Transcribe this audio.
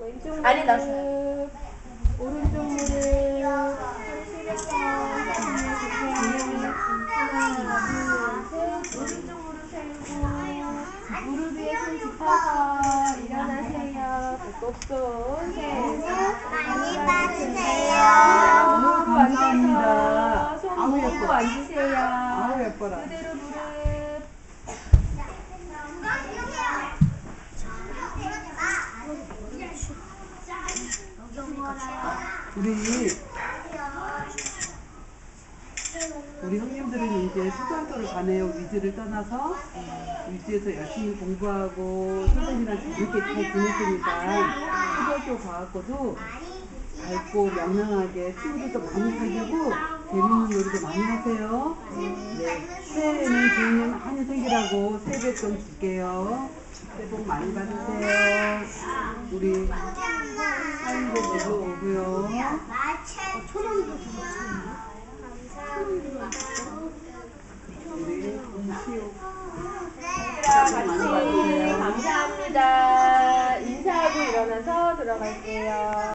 왼쪽 아니, 나 오른쪽 무릎, 무릎 세우고 무릎 위에 손 짚어서 일어나세요. 손 세우고 많이 받으세요. 무릎. 앉아서 손 모으고 예뻐. 앉으세요. 아우, 예뻐라. 그대로 무릎 우리 우리 형님들은 이제 수강도를 가네요. 위즈를 떠나서 위즈에서 열심히 공부하고 선생님이랑 재밌게 잘 지냈으니까 초등학교 가갖고도 밝고 명랑하게 친구들도 많이 사귀고 재밌는 놀이도 많이 하세요. 네, 새해에는 좋은 일 많이 생기라고 세뱃돈 줄게요. 새해 복 많이 받으세요. 우리 사인도 모두 오고요. 우리 공시오 얘들아 같이 감사합니다. 인사하고 일어나서 들어갈게요.